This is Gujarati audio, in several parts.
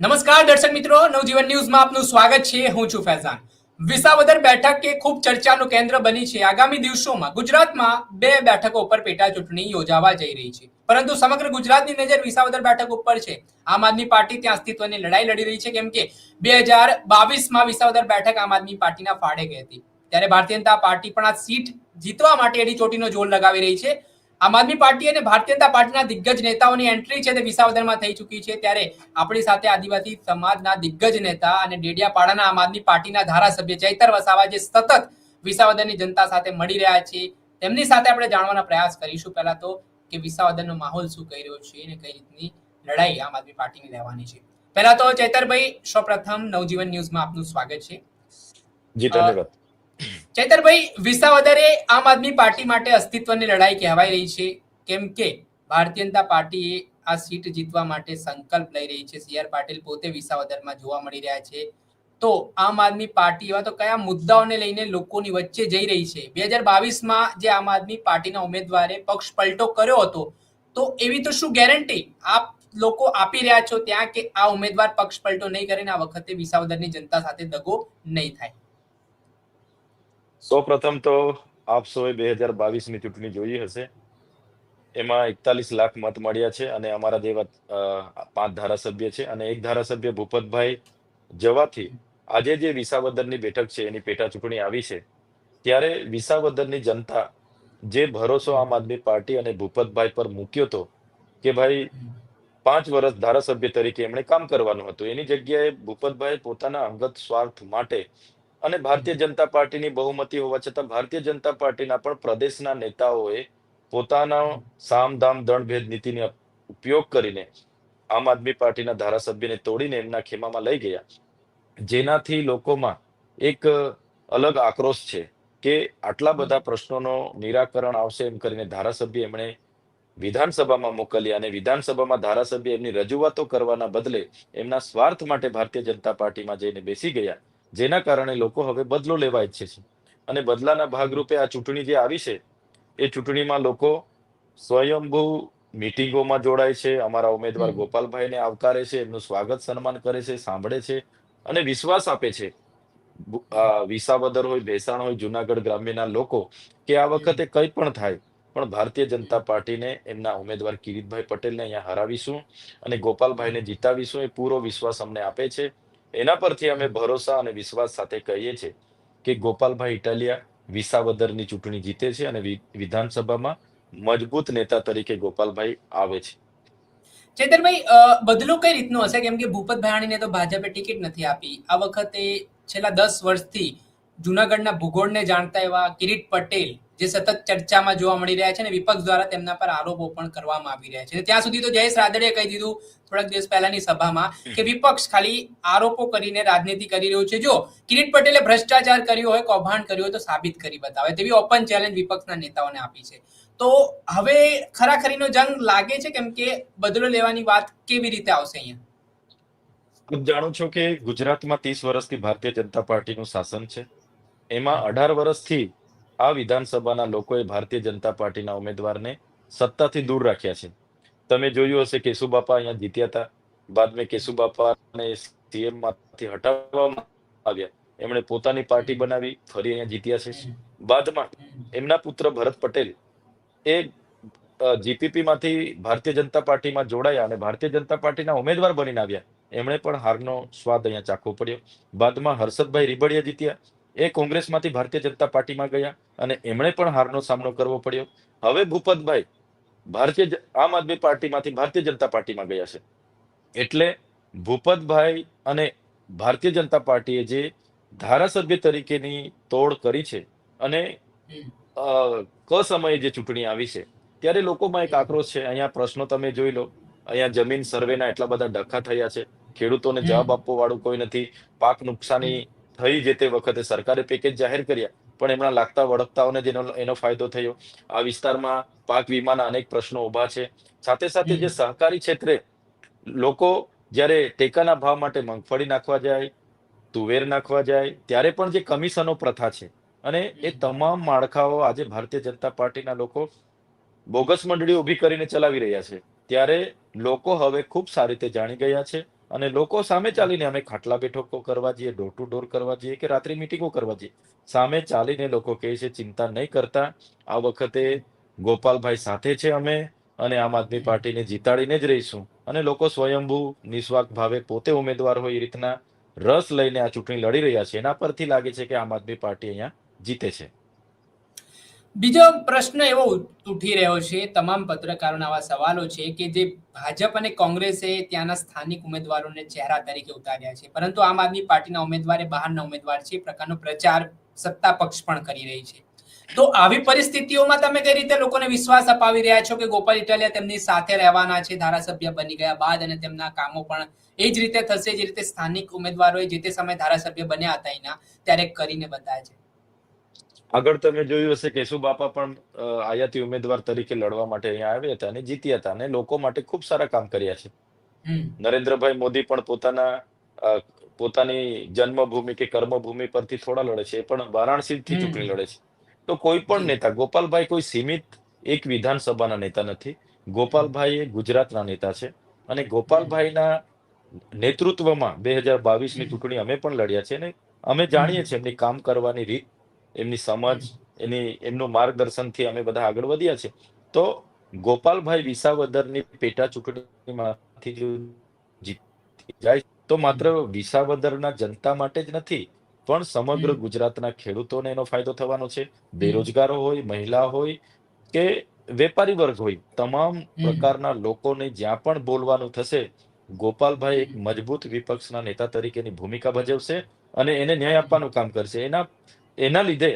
નમસ્કાર દર્શક મિત્રો, નવજીવન ન્યૂઝમાં આપનું સ્વાગત છે. હું છું ફૈઝાન. વિસાવદર બેઠક કે ખૂબ ચર્ચાનું કેન્દ્ર બની છે. આગામી દિવસોમાં ગુજરાતમાં બે બેઠકો ઉપર પેટા ચૂંટણી યોજાવા જઈ રહી છે. પરંતુ સમગ્ર ગુજરાતની નજર વિસાવદર બેઠક ઉપર છે. આમ આદમી પાર્ટી ત્યાં અસ્તિત્વની લડાઈ લડી રહી છે, કેમ કે બે હજાર બાવીસમાં વિસાવદર બેઠક આમ આદમી પાર્ટીના ફાળે ગઈ હતી. ત્યારે ભારતીય જનતા પાર્ટી પણ આ સીટ જીતવા માટે એડી ચોટીનો જોર લગાવી રહી છે. આમ આદમી પાર્ટી અને ભારતીય જનતા પાર્ટીના દિગ્ગજ નેતાઓની એન્ટ્રી છે તે વિસાવદરમાં થઈ ચૂકી છે. ત્યારે આપણી સાથે આદિવાસી સમાજના દિગ્ગજ નેતા અને ડેડિયાપાડાના આમ આદમી પાર્ટીના ધારાસભ્ય ચૈતર વસાવા જે સતત વિસાવદરની જનતા સાથે મળી રહ્યા છે. તેમની સાથે આપણે જાણવાના પ્રયાસ કરીશું. પહેલા તો કે વિસાવદરનો માહોલ શું કહી રહ્યો છે અને કઈ રીતની લડાઈ આમ આદમી પાર્ટીની રહેવાની છે. પહેલા તો ચૈતરભાઈ, સૌપ્રથમ નવજીવન ન્યૂઝમાં આપનું સ્વાગત છે. જી, ધન્યવાદ. ચૈતરભાઈ, વિસાવદરે આમ આદમી પાર્ટી માટે અસ્તિત્વની લડાઈ કહેવાય રહી છે. કેમ કે ભારતીય જનતા પાર્ટીએ આ સીટ જીતવા માટે સંકલ્પ લઈ રહી છે. સીઆર પાટીલ પોતે વિસાવદરમાં જોવા મળી રહ્યા છે. તો આમ આદમી પાર્ટી એવા તો કયા મુદ્દાઓને લઈને લોકોની વચ્ચે જઈ રહી છે? બે હજાર બાવીસમાં જે આમ આદમી પાર્ટીના ઉમેદવારે પક્ષ પલટો કર્યો હતો, તો એવી તો શું ગેરંટી આપ લોકો આપી રહ્યા છો ત્યાં કે આ ઉમેદવાર પક્ષ પલટો નહીં કરે આ વખતે વિસાવદરની જનતા સાથે દગો નહીં થાય? સૌ પ્રથમ તો આપ સૌએ બે હજાર બાવીસની ચૂંટણી જોઈ હશે. એમાં એકતાલીસ લાખ મત મળ્યા છે અને અમારા જેવા પાંચ ધારાસભ્ય છે અને એક ધારાસભ્ય ભૂપતભાઈ જવાથી આજે જે વિસાવદરની બેઠક છે એની પેટા ચૂંટણી આવી છે. ત્યારે વિસાવદરની જનતા જે ભરોસો આમ આદમી પાર્ટી અને ભૂપતભાઈ પર મૂક્યો હતો કે ભાઈ પાંચ વર્ષ ધારાસભ્ય તરીકે એમણે કામ કરવાનું હતું. એની જગ્યાએ ભૂપતભાઈ પોતાના અંગત સ્વાર્થ માટે અને ભારતીય જનતા પાર્ટીની બહુમતી હોવા છતાં ભારતીય જનતા પાર્ટીના પણ પ્રદેશના નેતાઓએ પોતાના સામધામ દંડભેદ નીતિનો ઉપયોગ કરીને આમ આદમી પાર્ટીના ધારાસભ્યને તોડીને એમના ખેમામાં લઈ ગયા. જેનાથી લોકોમાં એક અલગ આક્રોશ છે કે આટલા બધા પ્રશ્નોનો નિરાકરણ આવશે એમ કરીને ધારાસભ્ય એમણે વિધાનસભામાં મોકલ્યા અને વિધાનસભામાં ધારાસભ્ય એમની રજૂઆતો કરવાના બદલે એમના સ્વાર્થ માટે ભારતીય જનતા પાર્ટીમાં જઈને બેસી ગયા. જેના કારણે લોકો હવે બદલો લેવા ઈચ્છે છે. અને બદલાના ભાગરૂપે આ ચૂંટણી જે આવી છે એ ચૂંટણીમાં લોકો સ્વયંભૂ મિટિંગોમાં જોડાય છે. અમારા ઉમેદવાર ગોપાલભાઈને આવકારે છે એમનું સ્વાગત સન્માન કરે છે સાંભળે છે અને વિશ્વાસ આપે છે. વિસાવદર હોય ભેસાણ હોય જુનાગઢ ગ્રામ્યના લોકો કે આ વખતે કંઈ પણ થાય પણ ભારતીય જનતા પાર્ટીને એમના ઉમેદવાર કિરીટભાઈ પટેલને અહીંયા હરાવીશું અને ગોપાલભાઈને જીતાવીશું એ પૂરો વિશ્વાસ અમને આપે છે. એના પરથી અમે ભરોસા અને વિશ્વાસ સાથે કહીએ છીએ કે ગોપાલભાઈ ઇટાલિયા વિસાવદરની ચૂંટણી જીતે છે અને વિધાનસભામાં મજબૂત નેતા તરીકે ગોપાલભાઈ આવે છે. ચેતરભાઈ બદલો કઈ રીતનો હશે? કેમ કે ભૂપત ભાયાણીને તો ભાજપે ટિકિટ નથી આપી. આ વખતે છેલ્લા દસ વર્ષથી જુનાગઢના ભૂગોળને જાણતા એવા કિરીટ પટેલ જે સતત ચર્ચામાં જોવા મળી રહ્યા છે અને વિપક્ષ દ્વારા તેમના પર આરોપો પણ કરવામાં આવી રહ્યા છે. ત્યાં સુધી તો જયેશ રાદડિયાએ કહી દીધું થોડાક દિવસ પહેલાની સભામાં કે વિપક્ષ ખાલી આરોપો કરીને રાજનીતિ કરી રહ્યું છે. જો કિરીટ પટેલે ભ્રષ્ટાચાર કર્યો હોય, કૌભાંડ કર્યું હોય તો સાબિત કરી બતાવે તેવી ઓપન ચેલેન્જ વિપક્ષના નેતાઓને આપી છે. તો હવે ખરાખરીનો જંગ લાગે છે કેમ કે બદલો લેવાની વાત કેવી રીતે આવશે અહીંયા? જાણો છો કે ગુજરાતમાં ત્રીસ વર્ષથી ભારતીય જનતા પાર્ટીનું શાસન છે. એમાં અઢાર વર્ષથી આ વિધાનસભાના લોકોએ ભારતીય જનતા પાર્ટીના ઉમેદવારને સત્તાથી દૂર રાખ્યા છે. તમે જોયું હશે કેશુબાપા અહીંયા જીત્યા હતા. બાદમાં કેશુબાપાને સીએમમાંથી હટાવવામાં આવ્યા. એમણે પોતાની પાર્ટી બનાવી, ફરી અહીંયા જીત્યા છે. બાદમાં એમના પુત્ર ભરત પટેલ એ જીપીપી માંથી ભારતીય જનતા પાર્ટીમાં જોડાયા અને ભારતીય જનતા પાર્ટીના ઉમેદવાર બનીને આવ્યા. એમણે પણ હારનો સ્વાદ અહીંયા ચાખવો પડ્યો. બાદમાં હર્ષદભાઈ રીબડિયા જીત્યા. એ કોંગ્રેસમાંથી ભારતીય જનતા પાર્ટીમાં ગયા અને એમણે પણ હારનો સામનો કરવો પડ્યો. હવે ભૂપતભાઈ, ભારતીય આમ આદમી પાર્ટીમાંથી ભારતીય જનતા પાર્ટીમાં ગયા છે. એટલે ભૂપતભાઈ અને ભારતીય જનતા પાર્ટીએ જે ધારાસભ્ય તરીકેની તોડ કરી છે અને ક સમયે જે ચૂંટણી આવી છે, ત્યારે લોકોમાં એક આક્રોશ છે. અહીંયા પ્રશ્નો તમે જોઈ લો. અહીંયા જમીન સર્વેના એટલા બધા ડખા થયા છે. ખેડૂતોને જવાબ આપવો વાળું કોઈ નથી. પાક નુકસાની થઈ જે તે વખતે સરકારે પેકેજ જાહેર કર્યા, પણ એમના લાગતા વળગતાઓને જેનો એનો ફાયદો થયો. આ વિસ્તારમાં પાક વીમાના અનેક પ્રશ્નો ઊભા છે. સાથે સાથે જે સહકારી ક્ષેત્રે લોકો જ્યારે ટેકાના ભાવ માટે મગફળી નાખવા જાય, તુવેર નાખવા જાય, ત્યારે પણ જે કમિશનો પ્રથા છે અને એ તમામ માળખાઓ આજે ભારતીય જનતા પાર્ટીના લોકો બોગસ મંડળી ઊભી કરીને ચલાવી રહ્યા છે. ત્યારે લોકો હવે ખૂબ સારી રીતે જાણી ગયા છે. અને લોકો સામે ચાલીને અમે ખાટલા બેઠકો કરવા જઈએ ડોર ટુ ડોર કરવા જઈએ કે રાત્રિ મિટિંગો કરવા જઈએ. સામે ચાલીને લોકો કહે છે, ચિંતા નહીં કરતા. આ વખતે ગોપાલભાઈ સાથે છે અમે અને આમ આદમી પાર્ટીને જીતાડીને જ રહીશું. અને લોકો સ્વયંભૂ નિસ્વાર્થ ભાવે પોતે ઉમેદવાર હોય એ રીતના રસ લઈને આ ચૂંટણી લડી રહ્યા છે. એના પરથી લાગે છે કે આમ આદમી પાર્ટી અહીંયા જીતે છે. બીજો પ્રશ્ન એવો ઉઠી રહ્યો છે, તમામ પત્રકારોના આવા સવાલો છે કે જે ભાજપ અને કોંગ્રેસે ત્યાંના સ્થાનિક ઉમેદવારોને ચહેરા તરીકે ઉતાર્યા છે. પરંતુ આમ આદમી પાર્ટીના ઉમેદવારે બહારના ઉમેદવાર છે પ્રકારનો પ્રચાર સત્તા પક્ષ પણ કરી રહી છે. તો આવી પરિસ્થિતિઓમાં તમે કઈ રીતે લોકોને વિશ્વાસ અપાવી રહ્યા છો કે ગોપાલ ઇટાલિયા તેમની સાથે રહેવાના છે, ધારાસભ્ય બની ગયા બાદ અને તેમના કામો પણ એ જ રીતે થશે, જે રીતે સ્થાનિક ઉમેદવારોએ જે તે સમયે ધારાસભ્ય બન્યા હતા એના, ત્યારે કરીને બતાવ્યા છે. આગળ તમે જોયું હશે કેશુ બાપા પણ આયાતી ઉમેદવાર તરીકે લડવા માટે અહીંયા આવ્યા હતા અને જીત્યા હતા અને લોકો માટે ખૂબ સારા કામ કર્યા છે. નરેન્દ્રભાઈ મોદી પણ પોતાના પોતાની જન્મભૂમિ કે કર્મભૂમિ પરથી થોડા લડે છે એ પણ વારાણસીથી ચૂંટણી લડે છે. તો કોઈ પણ નેતા ગોપાલભાઈ કોઈ સીમિત એક વિધાનસભાના નેતા નથી. ગોપાલભાઈ એ ગુજરાતના નેતા છે અને ગોપાલભાઈના નેતૃત્વમાં બે હજાર બાવીસની ચૂંટણી અમે પણ લડ્યા છે અને અમે જાણીએ છીએ એમની કામ કરવાની રીત એમની સમજ એની એમનું માર્ગદર્શનથી અમે બધા આગળ વધ્યા છે તો ગોપાલભાઈ વિસાવદરની પેટા ચૂંટણીમાંથી જો જીતી જાય તો માત્ર વિસાવદરના જનતા માટે જ નથી પણ સમગ્ર ગુજરાતના ખેડૂતોને એનો ફાયદો થવાનો છે. બેરોજગારો હોય મહિલા હોય કે વેપારી વર્ગ હોય તમામ પ્રકારના લોકોને જ્યાં પણ બોલવાનું થશે ગોપાલભાઈ એક મજબૂત વિપક્ષના નેતા તરીકેની ભૂમિકા ભજવશે અને એને ન્યાય આપવાનું કામ કરશે. એના એના લીધે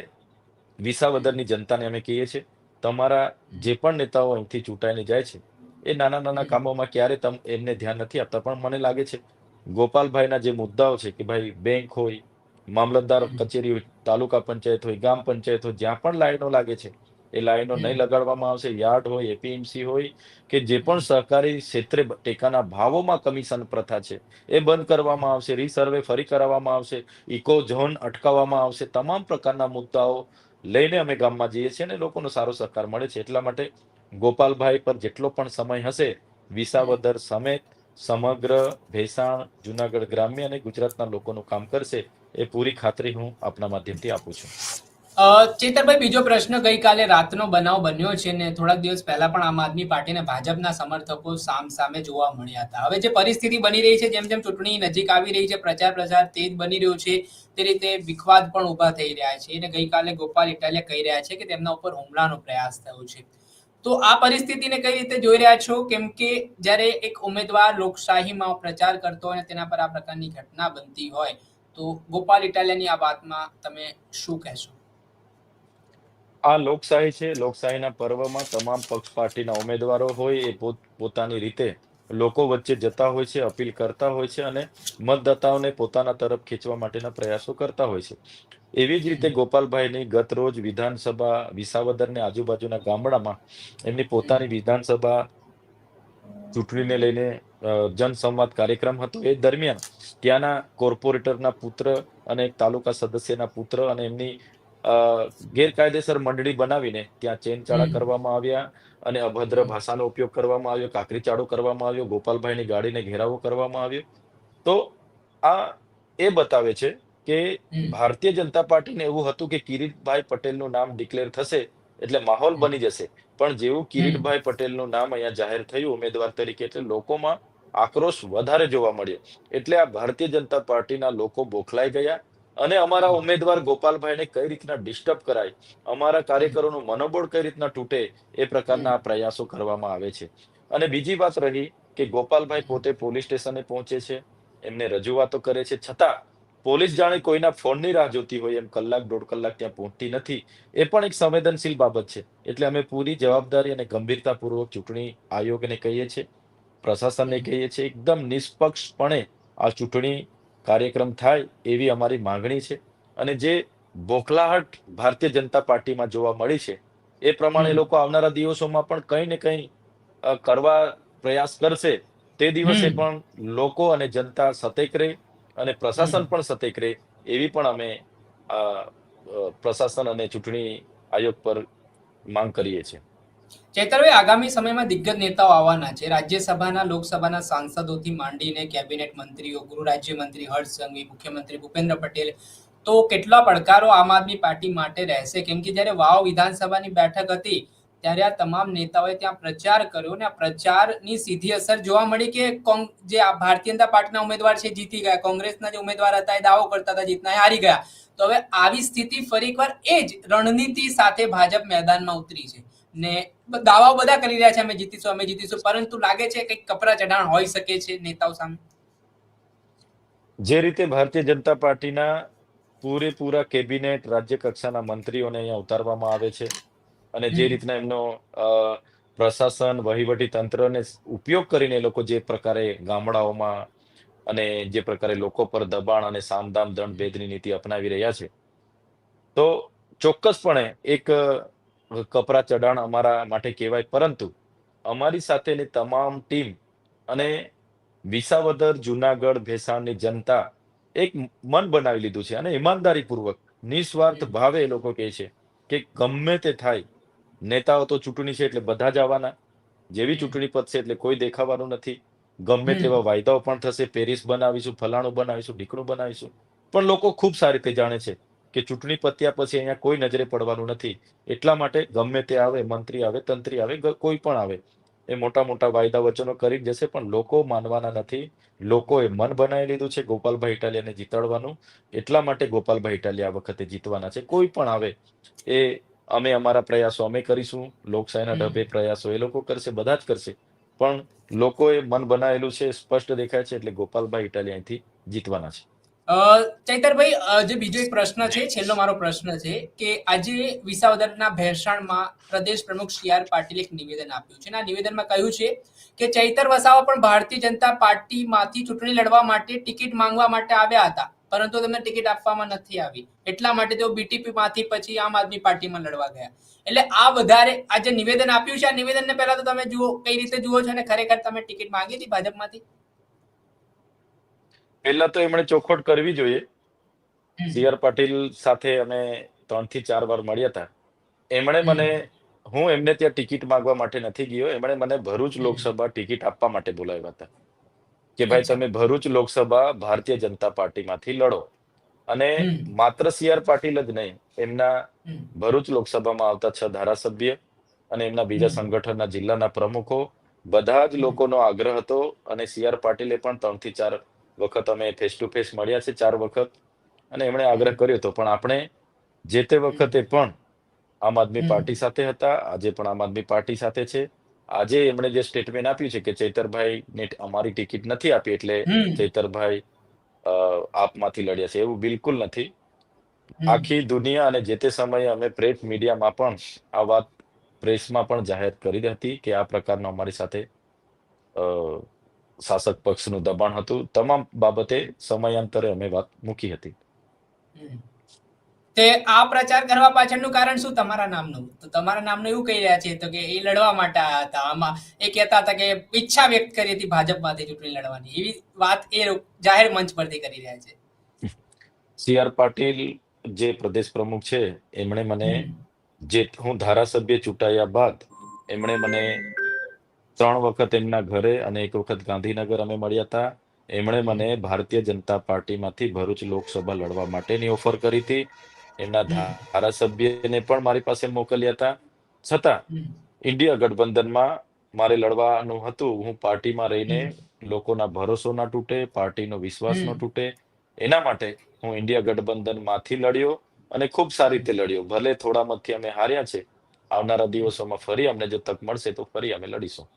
વિસાવદરની જનતાને અમે કહીએ છીએ તમારા જે પણ નેતાઓ અહીંથી ચૂંટાઈને જાય છે એ નાના નાના કામોમાં ક્યારે તમ એમને ધ્યાન નથી આપતા. પણ મને લાગે છે ગોપાલભાઈના જે મુદ્દાઓ છે કે ભાઈ બેંક હોય મામલતદાર કચેરી હોય તાલુકા પંચાયત હોય ગામ પંચાયત હોય જ્યાં પણ લાઈનો લાગે છે એ લાઈનો નહીં લગાડવામાં આવશે. યાર્ડ હોય એપીએમસી હોય કે જે પણ સહકારી ક્ષેત્રે ટેકાના ભાવોમાં કમિશન પ્રથા છે એ બંધ કરવામાં આવશે. રીસર્વે ફરી કરાવવામાં આવશે. ઇકો ઝોન અટકાવવામાં આવશે. તમામ પ્રકારના મુદ્દાઓ લઈને અમે ગામમાં જઈએ છીએ અને લોકોનો સારો સહકાર મળે છે. એટલા માટે ગોપાલભાઈ પર જેટલો પણ સમય હશે વિસાવદર સમેત સમગ્ર ભેસાણ જુનાગઢ ગ્રામ્ય અને ગુજરાતના લોકોનું કામ કરશે એ પૂરી ખાતરી હું આપના માધ્યમથી આપું છું. ચેતરભાઈ, બીજો પ્રશ્ન ગઈકાલે રાતનો બનાવ બન્યો છે ને થોડાક દિવસ પહેલા પણ આમ આદમી પાર્ટીને ભાજપના સમર્થકો સામ સામે જોવા મળ્યા હતા. હવે જે પરિસ્થિતિ બની રહી છે, જેમ જેમ ચૂંટણી નજીક આવી રહી છે, પ્રચાર પ્રસાર તેજ બની રહ્યો છે, તે રીતે વિખવાદ પણ ઊભા થઈ રહ્યા છે અને ગઈકાલે ગોપાલ ઇટાલિયા કહી રહ્યા છે કે તેમના ઉપર હુમલાનો પ્રયાસ થયો છે. તો આ પરિસ્થિતિને કઈ રીતે જોઈ રહ્યા છો? કેમ કે જ્યારે એક ઉમેદવાર લોકશાહીમાં પ્રચાર કરતો હોય અને તેના પર આ પ્રકારની ઘટના બનતી હોય, તો ગોપાલ ઇટાલિયાની આ વાતમાં તમે શું કહેશો? આ લોકશાહી છે. લોકશાહીના પર્વમાં તમામ પક્ષ પાર્ટીના ઉમેદવારો હોય એ પોત, પોતાની રીતે લોકો વચ્ચે જતા હોય છે, અપીલ કરતા હોય છે અને મતદાતાઓને પોતાના તરફ ખેંચવા માટેના પ્રયાસો કરતા હોય છે. એવી જ રીતે ગોપાલભાઈની ગત રોજ વિધાનસભા વિસાવદરને આજુબાજુના ગામડામાં એમની પોતાની વિધાનસભા ચૂંટણીને લઈને જનસંવાદ કાર્યક્રમ હતો. એ દરમિયાન ત્યાંના કોર્પોરેટરના પુત્ર અને એક તાલુકા સદસ્યના પુત્ર અને એમની ગેરકાયદેસર મંડળી બનાવીને ત્યાં ચેન ચાળા કરવામાં આવ્યા અને અભદ્ર ભાષાનો ઉપયોગ કરવામાં આવ્યો કાકરી ચાળો કરવામાં આવ્યો ગોપાલભાઈની ગાડીને ઘેરાવો કરવામાં આવ્યો. તો આ એ બતાવે છે કે ભારતીય જનતા પાર્ટીને એવું હતું કે કિરીટભાઈ પટેલનું નામ ડિક્લેર થશે એટલે માહોલ બની જશે. પણ જેવું કિરીટભાઈ પટેલનું નામ અહીંયા જાહેર થયું ઉમેદવાર તરીકે એટલે લોકોમાં આક્રોશ વધારે જોવા મળ્યો. એટલે આ ભારતીય જનતા પાર્ટીના લોકો બોખલાઈ ગયા અને અમારા ઉમેદવાર ગોપાલભાઈને કઈ રીતના ડિસ્ટર્બ કરાય અમારા કાર્યકરોનું મનોબળ કઈ રીતના તૂટે એ પ્રકારના પ્રયાસો કરવામાં આવે છે. અને બીજી વાત રહી કે ગોપાલભાઈ પોતે પોલીસ સ્ટેશને પહોંચે છે એમને રજૂઆતો કરે છે. છતાં પોલીસ જાણે કોઈના ફોનની રાહ જોતી હોય એમ કલાક દોઢ કલાક ત્યાં પહોંચતી નથી. એ પણ એક સંવેદનશીલ બાબત છે. એટલે અમે પૂરી જવાબદારી અને ગંભીરતાપૂર્વક ચૂંટણી આયોગને કહીએ છીએ. પ્રશાસનને કહીએ છીએ. એકદમ નિષ્પક્ષપણે આ ચૂંટણી કાર્યક્રમ થાય એવી અમારી માંગણી છે. અને જે બોખલાહટ ભારતીય જનતા પાર્ટીમાં જોવા મળી છે એ પ્રમાણે લોકો આવનારા દિવસોમાં પણ કંઈ ને કંઈ કરવા પ્રયાસ કરશે. તે દિવસે પણ લોકો અને જનતા સતેક રહે અને પ્રશાસન પણ સતેક રહે એવી પણ અમે પ્રશાસન અને ચૂંટણી આયોગ પર માંગ કરીએ છીએ. ચૈતરભાઈ આગામી સમયમાં દિગ્ગજ નેતાઓ આવવાના છે. રાજ્યસભાના, લોકસભાના સાંસદોથી માંડીને કેબિનેટ મંત્રીઓ, ગૃહ રાજ્યમંત્રી હર્ષ મુખ્યમંત્રી ભૂપેન્દ્ર પટેલ, તો કેટલા પડકારો આમ આદમી પાર્ટી માટે રહેશે? કેમ કે જ્યારે વાવ વિધાનસભાની બેઠક હતી, ત્યારે આ તમામ નેતાઓએ ત્યાં પ્રચાર કર્યો ને આ પ્રચારની સીધી અસર જોવા મળી કે જે ભારતીય જનતા પાર્ટીના ઉમેદવાર છે જીતી ગયા, કોંગ્રેસના જે ઉમેદવાર હતા એ દાવો કરતા હતા, જીતના હારી ગયા. તો હવે આવી સ્થિતિ ફરી એકવાર એ જ રણનીતિ સાથે ભાજપ મેદાનમાં ઉતરી છે. ને દાવાઓ બધા કરી રહ્યા છે અમે જીતીશું અમે જીતીશું પરંતુ લાગે છે કંઈક કપરા ચઢાણ હોઈ શકે છે નેતાઓ સામે? જે રીતે ભારતીય જનતા પાર્ટીના પૂરેપૂરા કેબિનેટ રાજ્ય કક્ષાના મંત્રીઓને અહીંયા ઉતારવામાં આવે છે અને જે રીતના એમનો પ્રશાસન વહીવટી તંત્રને ઉપયોગ કરીને લોકો જે પ્રકારે ગામડાઓમાં અને જે પ્રકારે લોકો પર દબાણ અને સામદામ દંડ ભેદની નીતિ અપનાવી રહ્યા છે તો ચોક્કસપણે એક કપરા ચઢાણ અમારા માટે કહેવાય. પરંતુ અમારી સાથેની તમામ ટીમ અને વિસાવદર જુનાગઢ ભેસાણની જનતા એક મન બનાવી લીધું છે અને ઈમાનદારીપૂર્વક નિસ્વાર્થ ભાવે એ લોકો કહે છે કે ગમે તે થાય નેતાઓ તો ચૂંટણી છે એટલે બધા જ આવવાના જેવી ચૂંટણી પદ છે એટલે કોઈ દેખાવાનું નથી. ગમે તેવા વાયદાઓ પણ થશે પેરિસ બનાવીશું ફલાણું બનાવીશું ઢીકણું બનાવીશું. પણ લોકો ખૂબ સારી રીતે જાણે છે કે ચૂંટણી પત્યા પછી અહીંયા કોઈ નજરે પડવાનું નથી. એટલા માટે ગમે તે આવે મંત્રી આવે તંત્રી આવે કોઈ પણ આવે એ મોટા મોટા વાયદા વચનો કરી જ જશે પણ લોકો માનવાના નથી. લોકોએ મન બનાવી લીધું છે ગોપાલભાઈ ઇટાલિયાને જીતાડવાનું. એટલા માટે ગોપાલભાઈ ઇટાલિયા આ વખતે જીતવાના છે. કોઈ પણ આવે એ અમે અમારા પ્રયાસો અમે કરીશું. લોકશાહીના. ઢબે પ્રયાસો એ લોકો કરશે બધા જ કરશે. પણ લોકોએ મન બનાવેલું છે સ્પષ્ટ દેખાય છે એટલે ગોપાલભાઈ ઇટાલિયા અહીંથી જીતવાના છે. ચૈતરભાઈ જે બીજો એક પ્રશ્ન છે, છેલ્લો મારો પ્રશ્ન છે કે આજે વિસાવદરના ભેરસાણમાં પ્રદેશ પ્રમુખ સી આર પાટીલે એક નિવેદન આપ્યું છે. આ નિવેદનમાં કહ્યું છે કે ચૈતર વસાવા પણ ભારતીય જનતા પાર્ટીમાંથી ચૂંટણી લડવા માટે ટિકિટ માંગવા માટે આવ્યા હતા, પરંતુ તેમને ટિકિટ આપવામાં નથી આવી. એટલા માટે તેઓ બીટીપી માંથી પછી આમ આદમી પાર્ટીમાં લડવા ગયા. એટલે આ વધારે આ જે નિવેદન આપ્યું છે, આ નિવેદનને પહેલા તો તમે જુઓ, કઈ રીતે જુઓ છો અને ખરેખર તમે ટિકિટ માંગી હતી ભાજપમાંથી? પહેલા તો એમણે ચોખવટ કરવી જોઈએ. સી આર પાટીલ સાથે અમે ત્રણથી ચાર વાર મળ્યા હતા. એમણે મને હું એમને ત્યાં ટિકિટ માંગવા માટે નથી ગયો. એમણે મને ભરૂચ લોકસભા ટિકિટ આપવા માટે બોલાવ્યા હતા. કે ભાઈ તમે ભરૂચ લોકસભા ભારતીય જનતા પાર્ટીમાંથી લડો. અને માત્ર સી આર પાટીલ જ નહીં એમના. ભરૂચ લોકસભામાં આવતા છ ધારાસભ્ય અને એમના બીજા સંગઠનના જિલ્લાના પ્રમુખો બધા જ લોકોનો આગ્રહ હતો અને સી આર પાટીલે પણ ત્રણથી ચાર વખત અમે ફેસ ટુ ફેસ મળ્યા છે ચાર વખત. અને એમણે આગ્રહ કર્યો હતો પણ આપણે જે તે વખતે પણ આમ આદમી પાર્ટી સાથે હતા આજે પણ આમ આદમી પાર્ટી સાથે છે. આજે એમણે જે સ્ટેટમેન્ટ આપ્યું છે કે ચૈતરભાઈ ને અમારી ટિકિટ નથી આપી એટલે. ચૈતરભાઈ આપમાંથી લડ્યા છે એવું બિલકુલ નથી. આખી દુનિયા અને જે તે સમયે અમે પ્રેસ મીડિયામાં પણ આ વાત પ્રેસમાં પણ જાહેર કરી હતી કે આ પ્રકારનો અમારી સાથે શાસક પક્ષનું દબાણ હતું. તમામ બાબતે સમયાંતરે અમે વાત મૂકી હતી. તે આ પ્રચાર કરવા પાછળનું કારણ શું? તમારા નામનું. તો તમારા નામનું એવું કહી રહ્યા છે તો કે એ લડવા માટે હતા. આમાં એ કહેતા હતા કે ઈચ્છા વ્યક્ત કરી હતી ભાજપમાંથી ચૂંટણી લડવાની. એવી વાત એ જાહેર મંચ પરથી કરી રહ્યા છે. સી આર પાટીલ જે પ્રદેશ પ્રમુખ છે એમણે મને જે હું ધારાસભ્ય ચૂંટાયા બાદ એમણે મને ત્રણ વખત એમના ઘરે અને એક વખત ગાંધીનગર અમે મળ્યા હતા. એમણે મને ભારતીય જનતા પાર્ટીમાંથી ભરૂચ લોકસભા લડવા માટેની ઓફર કરી હતી. એમના ધારાસભ્યને પણ મારી પાસે મોકલ્યા હતા. છતાં ઇન્ડિયા ગઠબંધનમાં મારે લડવાનું હતું. હું પાર્ટીમાં રહીને લોકોના ભરોસો ના તૂટે પાર્ટીનો વિશ્વાસ ન તૂટે. એના માટે હું ઇન્ડિયા ગઠબંધનમાંથી લડ્યો અને ખૂબ સારી રીતે લડ્યો. ભલે થોડા મતથી અમે હાર્યા છે. આવનારા દિવસોમાં ફરી અમને જો તક મળશે તો ફરી અમે લડીશું.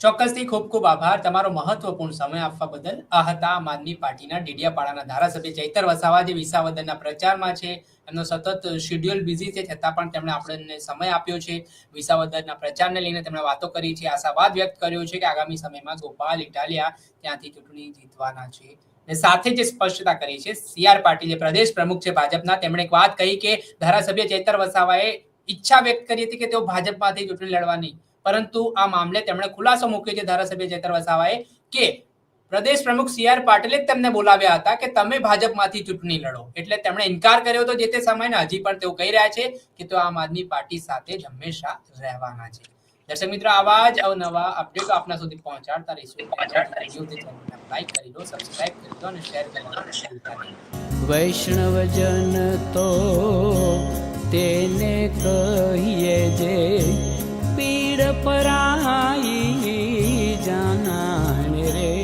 ચોક્કસથી ખૂબ ખૂબ આભાર. તમારો મહત્વપૂર્ણ સમય આપવા બદલ. આ હતા આમ આદમી પાર્ટીના ડેડિયાપાડાના ધારાસભ્ય ચૈતર વસાવા જે વિસાવદરના પ્રચારમાં છે. એમનો સતત શેડ્યુલ બિઝી છે છતાં પણ તેમણે આપણને સમય આપ્યો છે. વિસાવદરના પ્રચારને લઈને તેમણે વાતો કરી છે. આશાવાદ વ્યક્ત કર્યો છે કે આગામી સમયમાં ગોપાલ, ઇટાલિયા ત્યાંથી ચૂંટણી જીતવાના છે. ને સાથે જે સ્પષ્ટતા કરી છે. સીઆર પાટીલ જે પ્રદેશ પ્રમુખ છે ભાજપના, તેમણે એક વાત કહી કે ધારાસભ્ય ચૈતર વસાવાએ ઈચ્છા વ્યક્ત કરી હતી કે તેઓ ભાજપમાંથી ચૂંટણી લડવાની પરંતુ આ મામલે તેમણે ખુલાસો મૂક્યો છે ધારાસભ્ય ચેતર વસાવાએ કે પ્રદેશ પ્રમુખ સી આર પાટીલે જ તેમને બોલાવ્યા હતા કે તમે ભાજપમાંથી ચૂંટણી લડો. એટલે તેમણે ઇનકાર કર્યો હતો જે તે સમયે હજી પણ તેઓ કહી રહ્યા છે કે તેઓ આમ આદમી પાર્ટી સાથે જ હંમેશા રહેવાના છે. દર્શક મિત્રો, આવા જ અવનવા અપડેટો આપના સુધી પહોંચાડતા રહીશું. લાઈક કરી દો, સબસ્ક્રાઇબ કરી દો અને શેર કરવાનું વૈષ્ણવજન તો તેને કહીએ જે પીડ પરાઈ જાન રે